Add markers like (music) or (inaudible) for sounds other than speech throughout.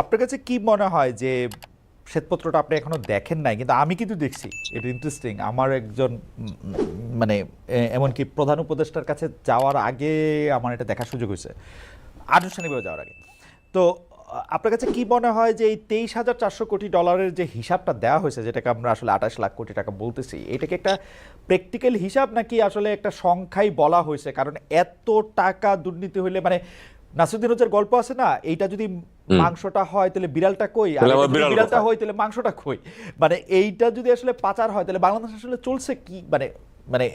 আপনার কাছে কি মনে হয় যে শ্বেতপত্রটা আপনি এখনও দেখেন নাই? কিন্তু আমি কিন্তু দেখছি। এটা ইন্টারেস্টিং আমার একজন মানে এমনকি প্রধান উপদেষ্টার কাছে যাওয়ার আগে আমার এটা দেখার সুযোগ হয়েছে। আনুষ্ঠানিকভাবে যাওয়ার আগে। তো আপনার কাছে কি মনে হয় যে এই তেইশ হাজার চারশো কোটি ডলারের যে হিসাবটা দেওয়া হয়েছে, যেটাকে আমরা আসলে আঠাশ লাখ কোটি টাকা বলতেছি এটাকে একটা প্র্যাকটিক্যাল হিসাব নাকি আসলে একটা সংখ্যাই বলা হয়েছে? কারণ এত টাকা দুর্নীতি হইলে মানে নাসিরুদ্দিন হজ্জার গল্প আছে না? এইটা যদি মাংসটা হয় তাহলে বিড়ালটা কই? আর বিড়ালটা হয় তাহলে মাংসটা কই? মানে এইটা যদি আসলে পাচার হয় তাহলে বাংলাদেশ আসলে চলছে কি? মানে মানে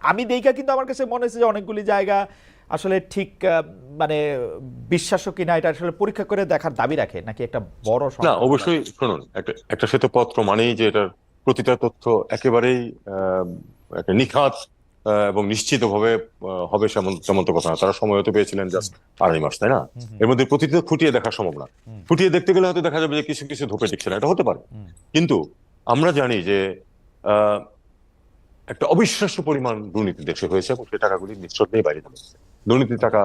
আমি দেখা কিন্তু আমার কাছে মনে হচ্ছে যে অনেকগুলি জায়গা আসলে ঠিক মানে বিশ্বাস্য কিনা এটা আসলে পরীক্ষা করে দেখার দাবি রাখে নাকি একটা বড় না অবশ্যই শুনুন একটা একটা শ্বেতপত্র মানেই যে এটার প্রতিটা তথ্য একেবারেই একটা নিখাত এবং নিশ্চিতভাবে আহ, হবে তো কথা না। তারা সময় হতে পেয়েছিলেন জাস্ট আড়াই মাস তাই না? এর মধ্যে প্রতিটি খুঁটিয়ে দেখা সম্ভব না। খুঁটিয়ে দেখতে গেলে হয়তো দেখা যাবে যে কিছু কিছু ধোপে টিকছে না। এটা হতে পারে। কিন্তু আমরা জানি যে একটা অবিশ্বাস্য পরিমাণ দুর্নীতি দেশে হয়েছে এবং সেই টাকাগুলি নিঃশব্দেই বাইরে গেছে দুর্নীতির টাকা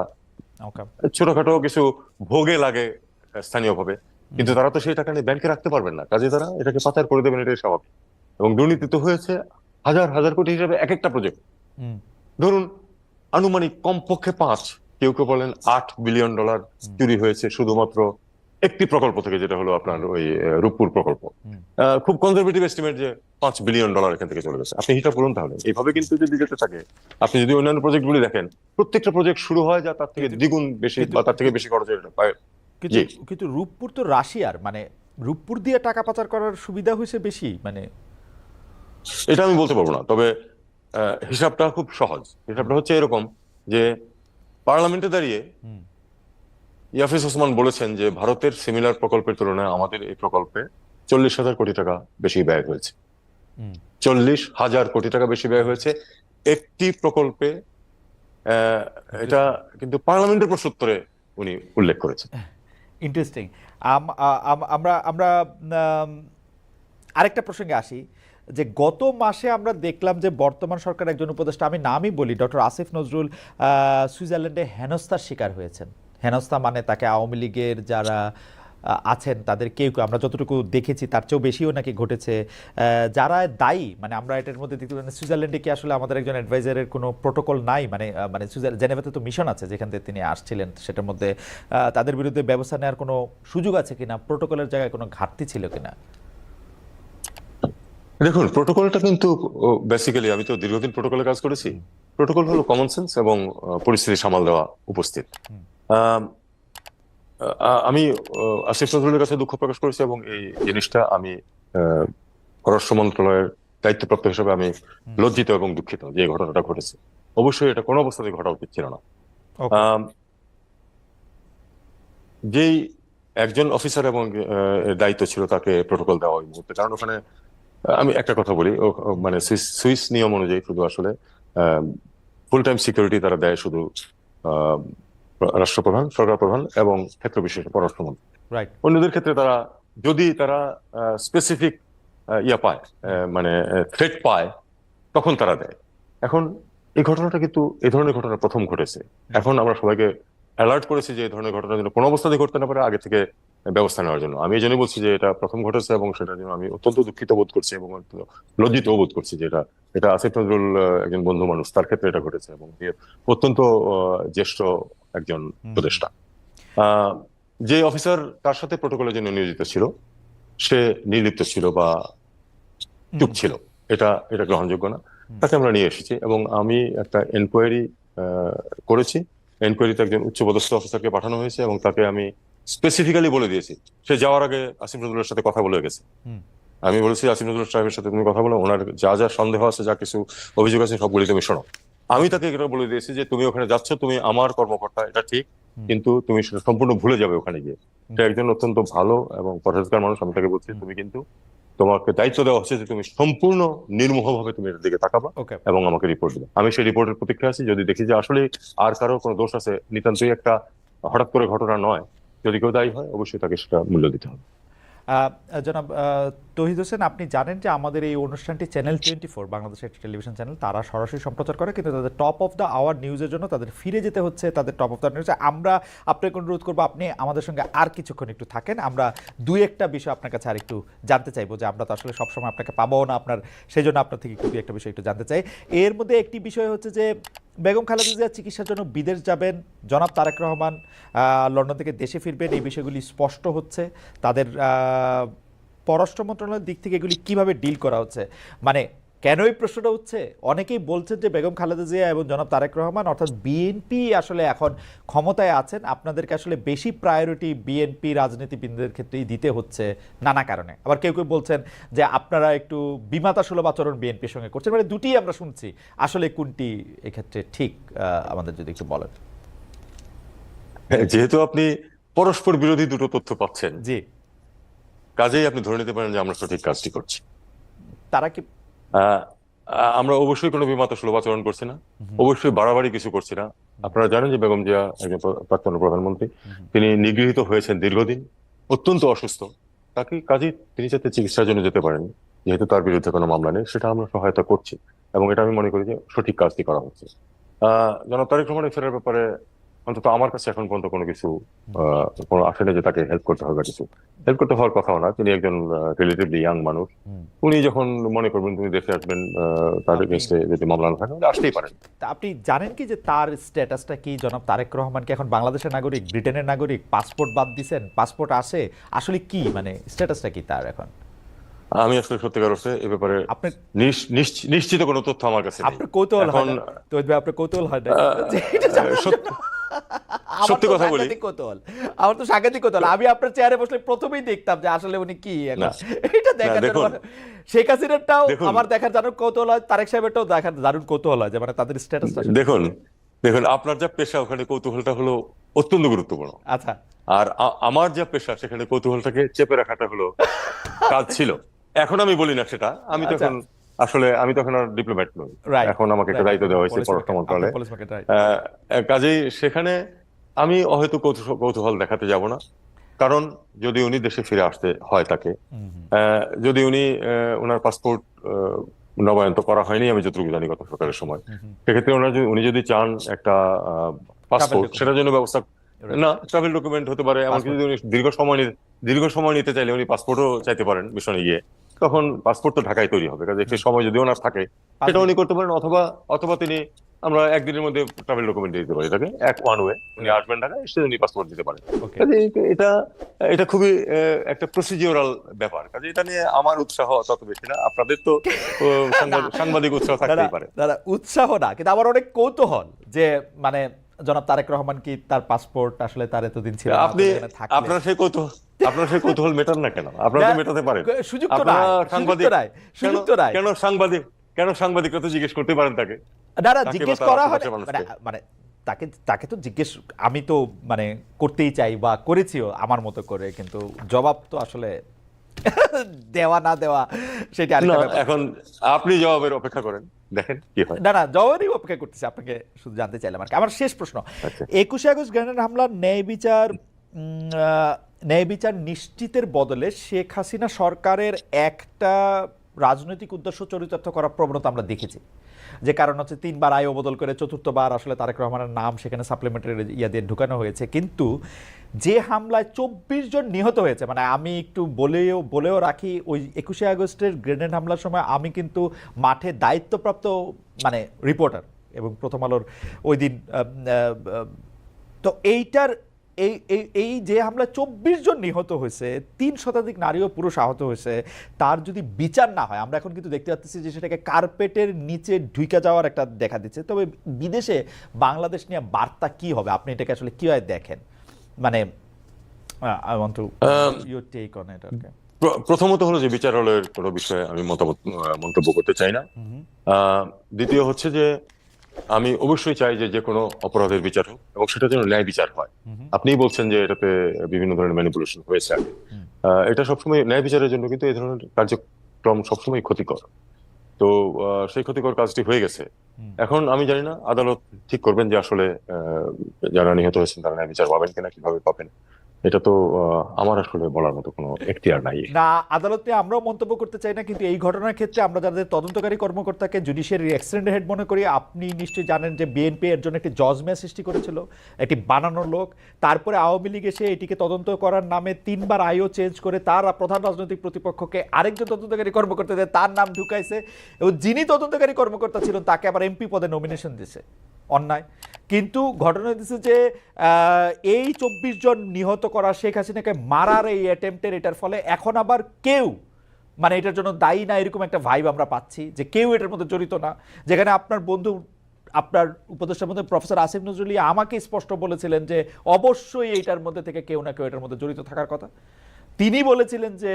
ছোটখাটো কিছু ভোগে লাগে স্থানীয়ভাবে। কিন্তু তারা তো সেই টাকা নিয়ে ব্যাংকে রাখতে পারবেন না। কাজে তারা এটাকে পাচার করে দেবেন এটাই স্বাভাবিক। এবং দুর্নীতি তো হয়েছে হাজার হাজার কোটি হিসাবে এক একটা প্রজেক্ট ধরুন আনুমানিক কমপক্ষে পাঁচ কেউ কেউ বলেন আট বিলিয়ন ডলার চুরি হয়েছে শুধুমাত্র একটি প্রকল্প থেকে যেটা হলো আপনার ওই রূপপুর প্রকল্প। খুব কনজারভেটিভ এস্টিমেট যে পাঁচ বিলিয়ন ডলার এখান থেকে চলে গেছে। আপনি হিসাব করুন তাহলে। এইভাবে কিন্তু যদি যেতে থাকে আপনি যদি অন্যান্য প্রজেক্টগুলি দেখেন প্রত্যেকটা প্রজেক্ট শুরু হয় যা তার থেকে দ্বিগুণ বেশি বা তার থেকে বেশি খরচ হয়ে কিন্তু কিন্তু রূপপুর তো রাশিয়ার মানে রূপপুর দিয়ে টাকা পাচার করার সুবিধা হয়েছে বেশি মানে এটা আমি বলতে পারব না। তবে হিসাবটা খুব সহজ। হিসাবটা হচ্ছে এরকম যে পার্লামেন্টে দাঁড়িয়ে ইয়াফিস ওসমান বলেছেন যে ভারতের সিমিলার প্রকল্পের তুলনায় আমাদের এই প্রকল্পে চল্লিশ হাজার কোটি টাকা বেশি ব্যয় হয়েছে। চল্লিশ হাজার কোটি টাকা বেশি ব্যয় হয়েছে। একটি প্রকল্পে এটা কিন্তু পার্লামেন্টের প্রশ্নোত্তরে উনি উল্লেখ করেছেন। ইন্টারেস্টিং আমরা আমরা আরেকটা প্রসঙ্গে আসি। যে গত মাসে আমরা দেখলাম যে বর্তমান সরকার একজন উপদেষ্টা, আমি নামই বলি, ডক্টর আসিফ নজরুল সুইজারল্যান্ডে হেনস্থার শিকার হয়েছেন। হেনস্থা মানে তাকে আওয়ামী লীগের যারা আছেন তাদের কেউ কেউ, আমরা যতটুকু দেখেছি তার চেয়েও বেশিও নাকি ঘটেছে। যারা দায়ী মানে আমরা এটার মধ্যে দেখতে পাই সুইজারল্যান্ডে কি আসলে আমাদের একজন অ্যাডভাইজারের কোনো প্রোটোকল নাই? মানে মানে সুইজার, জেনেভাতে তো মিশন আছে, যেখান থেকে তিনি আসছিলেন, সেটার মধ্যে তাদের বিরুদ্ধে ব্যবস্থা নেওয়ার কোনো সুযোগ আছে কিনা? প্রোটোকলের জায়গায় কোনো ঘাটতি ছিল কিনা? দেখুন প্রোটোকলটা কিন্তু বেসিক্যালি আমি তো দীর্ঘদিন প্রোটোকলে কাজ করেছি। প্রোটোকল হলো কমন সেন্স এবং পরিস্থিতি সামাল দেওয়া উপস্থিত। আমি আসিফ নজরুলের কাছে দুঃখ প্রকাশ করেছি এবং এই জিনিসটা আমি পররাষ্ট্র মন্ত্রণালয়ের দায়িত্বপ্রাপ্ত হিসেবে আমি লজ্জিত এবং দুঃখিত যে ঘটনাটা ঘটেছে। অবশ্যই এটা কোনো অবস্থাতেই ঘটা উচিত ছিল না. যেই একজন অফিসার এবং দায়িত্ব ছিল তাকে প্রোটোকল দেওয়া ওই মুহূর্তে। কারণ ওখানে আমি একটা কথা বলি। মানে সুইস নিয়ম অনুযায়ী শুধু আসলে ফুল টাইম সিকিউরিটি তারা দেয় শুধু রাষ্ট্রপ্রধান সরকার প্রধান এবং ক্ষেত্র বিশেষে পররাষ্ট্রমন্ত্রী অন্যদের ক্ষেত্রে তারা যদি তারা স্পেসিফিক ইয়া পায় মানে থ্রেট পায় তখন তারা দেয়। এখন এই ঘটনাটা কিন্তু এই ধরনের ঘটনা প্রথম ঘটেছে। এখন আমরা সবাইকে অ্যালার্ট করেছি যে এই ধরনের ঘটনা যেন কোনো অবস্থাতেই ঘটতে না পারে আগে থেকে ব্যবস্থা নেওয়ার জন্য। আমি এই জন্যই বলছি যে এটা প্রথম ঘটেছে এবং সেটার জন্য আমি অত্যন্ত দুঃখিত বোধ করছি এবং লজ্জিত বোধ করছি যে এটা এটা আসিফ নজরুল একজন বন্ধু মানুষ তার ক্ষেত্রে এটা ঘটেছে এবং অত্যন্ত জ্যেষ্ঠ একজন উপদেষ্টা যে অফিসার তার সাথে প্রোটোকলের জন্য নিয়োজিত ছিল সে নির্লিপ্ত ছিল বা চুপ ছিল। এটা এটা গ্রহণযোগ্য না। তাকে আমরা নিয়ে এসেছি এবং আমি একটা এনকোয়ারি করেছি। এনকোয়ারিতে একজন উচ্চপদস্থ অফিসারকে পাঠানো হয়েছে এবং তাকে আমি স্পেসিফিক্যালি বলে দিয়েছি। সে যাওয়ার আগে আসিফ নজরুলের সাথে কথা বলে গেছে। আমি বলেছি আসিফ নজরুল সাহেবের সাথে তুমি কথা বলো ওনার যা যা সন্দেহ আছে যা কিছু অভিযোগ আছে সবগুলি তুমি শোনো। আমি তাকে এটা বলে দিয়েছি যে তুমি ওখানে যাচ্ছ তুমি আমার কর্মকর্তা এটা ঠিক কিন্তু তুমি সম্পূর্ণ ভুলে যাবে ওখানে গিয়ে। সে একজন অত্যন্ত ভালো এবং পরহেজগার মানুষ আমি তাকে বলছি তুমি কিন্তু তোমাকে দায়িত্ব দেওয়া হচ্ছে যে তুমি সম্পূর্ণ নির্মোহভাবে তুমি এটার দিকে তাকাবা ওকে। এবং আমাকে রিপোর্ট দিবে। আমি সেই রিপোর্টের প্রতীক্ষা আছি যদি দেখি যে আসলে আর কারও কোনো দোষ আছে নিতান্তই একটা হঠাৎ করে ঘটনা নয় যদি কেউ দায়ী হয়, অবশ্যই তাকে সেটা মূল্য দিতে হবে। জনাব তহিদ হোসেন, আপনি জানেন যে আমাদের এই অনুষ্ঠানটি চ্যানেল টোয়েন্টি ফোর বাংলাদেশের একটি টেলিভিশন চ্যানেল, তারা সরাসরি সম্প্রচার করে, কিন্তু তাদের টপ অফ দ্য আওয়ার নিউজের জন্য তাদের ফিরে যেতে হচ্ছে, তাদের টপ অফ দ্য নিউজে আমরা আপনাকে অনুরোধ করব, আপনি আমাদের সঙ্গে আর কিছুক্ষণ একটু থাকেন। আমরা দুই একটা বিষয় আপনার কাছে আর একটু জানতে চাইব, যে আমরা তো আসলে সবসময় আপনাকে পাবো না আপনার সেই জন্য আপনার থেকে একটু একটা বিষয় একটু জানতে চাই। এর মধ্যে একটি বিষয় হচ্ছে যে বেগম খালেদা জিয়া চিকিৎসার জন্য বিদেশ যাবেন। জনাব তারেক রহমান লন্ডন থেকে দেশে ফিরবেন। এই বিষয়গুলি স্পষ্ট হচ্ছে। তাদের পররাষ্ট্র মন্ত্রণালয়ের দিক থেকে এগুলি কীভাবে ডিল করা হচ্ছে? মানে কেন এই প্রশ্নটা হচ্ছে অনেকেই বলছেন যে বেগম খালেদা জিয়া এবং জনাব তারেক রহমান অর্থাৎ বিএনপি আসলে এখন ক্ষমতায় আছেন। আপনাদেরকে আসলে বেশি প্রায়োরিটি বিএনপি রাজনীতিবিদদের ক্ষেত্রেই দিতে হচ্ছে নানা কারণে। আবার কেউ কেউ বলছেন যে আপনারা একটু বিমাতা সুলভ আচরণ বিএনপির সঙ্গে করছেন। মানে দুটি আমরা শুনছি। আসলে কোনটি এক্ষেত্রে ঠিক আহ, আমাদের যদি একটু বলেন। যেহেতু আপনি পরস্পর বিরোধী দুটো তথ্য পাচ্ছেন। জি। কাজেই আপনি ধরে নিতে পারেন যে আমরা সঠিক কাজটি করছি। তারা কি আমরা অবশ্যই কোনো বিমাতা সুলভ আচরণ করছি না। অবশ্যই বাড়াবাড়ি কিছু করছি না। আপনারা জানেন যে বেগম জিয়া একজন প্রাক্তন প্রধানমন্ত্রী তিনি নিগৃহীত হয়েছেন দীর্ঘদিন অত্যন্ত অসুস্থ। তাকে কাজে তিনি যাতে চিকিৎসার জন্য যেতে পারেন যেহেতু তার বিরুদ্ধে কোনো মামলা নেই সেটা আমরা সহায়তা করছি। এবং এটা আমি মনে করি যে সঠিক কাজটি করা হচ্ছে আহ জনাব তারেক রহমানের ফেরার ব্যাপারে অন্তত আমার কাছে এখন পর্যন্ত কোনো কিছু কোনো আসে না যে তাকে হেল্প করতে হবে কিছু। হেল্প করতে হওয়ার কথাও না তিনি একজন রিলেটিভলি ইয়াং মানুষ। উনি যখন মনে করবেন তুমি দেশে আসবেন তার এগেনস্টে যদি মামলা না থাকে আসতেই পারেন। আপনি জানেন কি যে তার স্ট্যাটাসটা কি? জনাব তারেক রহমান কি এখন বাংলাদেশের নাগরিক ব্রিটেনের নাগরিক পাসপোর্ট বাদ দিছেন পাসপোর্ট আসে আসলে কি? মানে স্ট্যাটাসটা কি তার এখন? আমি আসলে সত্যিকার অর্থে এ ব্যাপারে নিশ্চিত কোনো তথ্য আমার কাছে আপনার কৌতূহল হয় না। আপনার কৌতূহল হয় না। সত্য- কথা বলি। কৌতূহল। আমার তো সাংঘাতিক কৌতূহল। আমি আপনার চেয়ারে বসলে প্রথমেই দেখতাম যে আসলে উনি কি এটা দেখার। মানে শেখ হাসিনারটাও আমার দেখার কৌতূহল হয় তারেক সাহেবেরটাও দেখার দারুণ কৌতূহল হয় যে মানে তাদের স্ট্যাটাসটা দেখুন দেখুন আপনার যা পেশা ওখানে কৌতূহলটা হলো অত্যন্ত গুরুত্বপূর্ণ। আচ্ছা। আর আমার যা পেশা সেখানে কৌতূহলটাকে চেপে রাখাটা হলো কাজ ছিল। এখন আমি বলি না সেটা আমি আচ্ছা। তখন আসলে আমি তখন আর ডিপ্লোম্যাট নই। এখন আমাকে একটা দায়িত্ব দেওয়া হয়েছে পররাষ্ট্র মন্ত্রণালয়ে। কাজেই সেখানে আমি হয়তো কৌতূহল দেখাতে যাব না। কারণ যদি উনি দেশে ফিরে আসতে হয় তাকে যদি উনি ওনার পাসপোর্ট নবায়ন তো করা হয়নি আমি যতটুকু জানি গত সরকারের সময়। সেক্ষেত্রে ওনার যদি- উনি যদি চান একটা পাসপোর্ট সেটার জন্য ব্যবস্থা না ট্রাভেল ডকুমেন্ট হতে পারে এমনকি যদি উনি দীর্ঘ সময় দীর্ঘ সময় নিতে চাইলে উনি পাসপোর্টও চাইতে পারেন মিশনে গিয়ে। তখন পাসপোর্ট তো ঢাকায় তৈরি হবে কাজে সেই সময় যদি ওনার থাকে সেটা উনি করতে পারেন অথবা অথবা তিনি আমরা একদিনের মধ্যে ট্রাভেল ডকুমেন্ট দিতে পারি তাকে এক ওয়ান ওয়ে উনি আসবেন ঢাকায় এসে উনি পাসপোর্ট দিতে পারেন। কাজে এটা- এটা খুবই একটা প্রসিডিওরাল ব্যাপার কাজে এটা নিয়ে আমার উৎসাহ তত বেশি না আপনাদের তো (laughs) সাংবাদিক- উৎসাহ থাকতেই পারে। দাদা উৎসাহ না কিন্তু আমার অনেক কৌতূহল যে মানে জনাব তারেক রহমান কি তার পাসপোর্ট আসলে তার এতদিন ছিল আপনি আপনার সেই কৌতূহল আপনার সেই কৌতূহল মেটান না কেন আপনারা তো মেটাতে পারেন সুযোগ তো আপনারা নাই সাংবাদিক সুযোগ কেন- সাংবাদিক কেন জিজ্ঞেস করতে পারেন তাকে না না জিজ্ঞেস করা হয় মানে মানে তাকে তাকে তো জিজ্ঞেস আমি তো মানে করতেই চাই বা করেছিও আমার মতো করে কিন্তু জবাব তো আসলে (laughs) দেওয়া না দেওয়া সেটা। এখন আপনি জবাবের অপেক্ষা করেন দেখেন কি হয় না না অপেক্ষা করতেছি আপনাকে শুধু জানতে চাইলাম আর কি। আমার শেষ প্রশ্ন আচ্ছা। একুশে আগস্ট গ্রেনেড হামলার ন্যায় বিচার ন্যায় বিচার নিশ্চিতের বদলে শেখ হাসিনা সরকারের একটা রাজনৈতিক উদ্দেশ্য চরিতার্থ করার প্রবণতা আমরা দেখেছি। যে কারণ হচ্ছে তিনবার আয় বদল করে চতুর্থবার আসলে তারেক রহমানের নাম সেখানে সাপ্লিমেন্টারি ইয়া দিয়ে ঢুকানো হয়েছে। কিন্তু যে হামলায় চব্বিশ জন নিহত হয়েছে মানে আমি একটু বলেও বলেও রাখি, ওই একুশে আগস্টের গ্রেনেড হামলার সময় আমি কিন্তু মাঠে দায়িত্বপ্রাপ্ত মানে রিপোর্টার এবং প্রথম আলোর ওই দিন তো এইটার এই এই এই যে হামলা চব্বিশ জন নিহত হয়েছে তিন শতাধিক নারী ও পুরুষ আহত হয়েছে তার যদি বিচার না হয় আমরা এখন কিন্তু দেখতে পাচ্ছি যে সেটাকে কার্পেটের নিচে ঢুকে যাওয়ার একটা দেখা দিচ্ছে। তবে বিদেশে বাংলাদেশ নিয়ে বার্তা কি হবে? আপনি এটাকে আসলে কীভাবে দেখেন? মানে I want to your take on it okay প্রথমত হলো যে বিচারালয়ের কোনো বিষয়ে আমি মতামত মন্তব্য করতে চাই না। দ্বিতীয় হচ্ছে যে আমি অবশ্যই চাই যে যে কোনো অপরাধের বিচার হোক এবং সেটা যেন ন্যায় বিচার হয়। আপনিই বলছেন যে এটাতে বিভিন্ন ধরনের ম্যানিপুলেশন হয়েছে। আগে এটা সবসময় ন্যায় বিচারের জন্য কিন্তু এই ধরনের কার্যক্রম সবসময় ক্ষতিকর। তো আহ, সেই ক্ষতিকর কাজটি হয়ে গেছে। এখন আমি জানি না আদালত ঠিক করবেন যে আসলে আহ, যারা নিহত হয়েছেন তারা ন্যায় বিচার পাবেন কিনা কীভাবে পাবেন। এটা তো আমার আসলে বলার মতো কোনো এখতিয়ার নাই। না, আদালতে আমরাও মন্তব্য করতে চাই না, কিন্তু এই ঘটনার ক্ষেত্রে আমরা যাদের তদন্তকারী কর্মকর্তাকে জুডিশিয়ারি এক্সিডেন্ট হেড মনে করি, আপনি নিশ্চয়ই জানেন যে বিএনপি এর জন্য একটি জজমেয়া সৃষ্টি করেছিল, একটি বানানো লোক। তারপরে আওয়ামী লীগ এসে এটিকে তদন্ত করার নামে তিনবার আইও চেঞ্জ করে তার প্রধান রাজনৈতিক প্রতিপক্ষকে আরেকজন তদন্তকারী কর্মকর্তা তার নাম ঢুকাইছে। এবং যিনি তদন্তকারী কর্মকর্তা ছিলেন, তাকে আবার এমপি পদে নমিনেশন দিছে। অন্যায়। কিন্তু ঘটনা হচ্ছে যে এই চব্বিশ জন নিহত করা শেখ হাসিনাকে মারার এই অ্যাটেম্পটের এটার ফলে এখন আবার কেউ মানে এটার জন্য দায়ী না, এরকম একটা ভাইব আমরা পাচ্ছি যে কেউ এটার মধ্যে জড়িত না। যেখানে আপনার বন্ধু, আপনার উপদেষ্টার মধ্যে প্রফেসর আসিফ নজরুল আমাকে স্পষ্ট বলেছিলেন যে, অবশ্যই এইটার মধ্যে থেকে কেউ না কেউ এটার মধ্যে জড়িত থাকার কথা। তিনি বলেছিলেন যে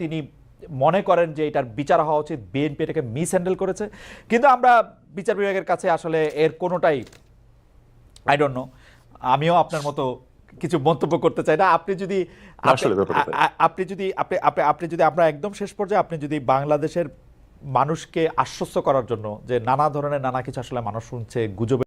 তিনি মনে করেন যে এটার বিচার হওয়া উচিত বিএনপি এটাকে মিস হ্যান্ডেল করেছে। কিন্তু আমরা বিচার বিভাগের কাছে আসলে এর কোনোটাই আই ডোন্ট নো আমিও আপনার মতো কিছু মন্তব্য করতে চাই না। আপনি যদি আপনি- যদি আপনি আপনি আপনি যদি আমরা একদম শেষ পর্যায়ে আপনি যদি বাংলাদেশের মানুষকে আশ্বস্ত করার জন্য যে নানা ধরনের নানা কিছু আসলে মানুষ শুনছে গুজবে